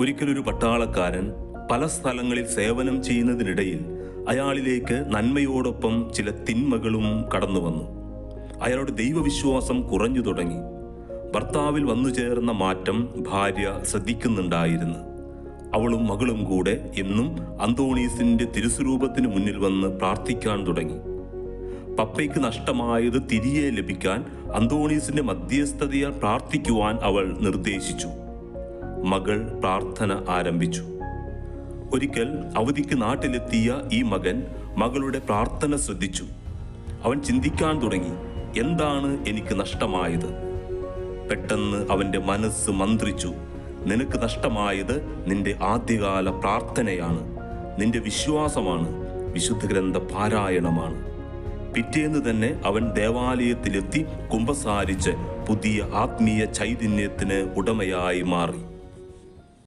ഒരിക്കലൊരു പട്ടാളക്കാരൻ പല സ്ഥലങ്ങളിൽ സേവനം ചെയ്യുന്നതിനിടയിൽ അയാളിലേക്ക് നന്മയോടൊപ്പം ചില തിന്മകളും കടന്നു വന്നു. അയാളുടെ ദൈവവിശ്വാസം കുറഞ്ഞു തുടങ്ങി. ഭർത്താവിൽ വന്നു ചേർന്ന മാറ്റം ഭാര്യ ശ്രദ്ധിക്കുന്നുണ്ടായിരുന്നു. അവളും മകളും കൂടെ എന്നും അന്തോണീസിന്റെ തിരുസ്വരൂപത്തിന് മുന്നിൽ വന്ന് പ്രാർത്ഥിക്കാൻ തുടങ്ങി. പപ്പയ്ക്ക് നഷ്ടമായത് തിരികെ ലഭിക്കാൻ അന്തോണീസിന്റെ മധ്യസ്ഥതയാൽ പ്രാർത്ഥിക്കുവാൻ അവൾ നിർദ്ദേശിച്ചു. മകൾ പ്രാർത്ഥന ആരംഭിച്ചു. ഒരിക്കൽ അവധിക്ക് നാട്ടിലെത്തിയ ഈ മകൻ മകളുടെ പ്രാർത്ഥന ശ്രദ്ധിച്ചു. അവൻ ചിന്തിക്കാൻ തുടങ്ങി എന്താണ് എനിക്ക് നഷ്ടമായത്? പെട്ടെന്ന് അവന്റെ മനസ്സ് മന്ത്രിച്ചു നിനക്ക് നഷ്ടമായത് നിന്റെ ആദ്യകാല പ്രാർത്ഥനയാണ്. നിന്റെ വിശ്വാസമാണ്. വിശുദ്ധ ഗ്രന്ഥ പാരായണമാണ്. പിറ്റേന്ന് തന്നെ അവൻ ദേവാലയത്തിലെത്തി കുമ്പസാരിച്ച് പുതിയ ആത്മീയ ചൈതന്യത്തിന് ഉടമയായി മാറി.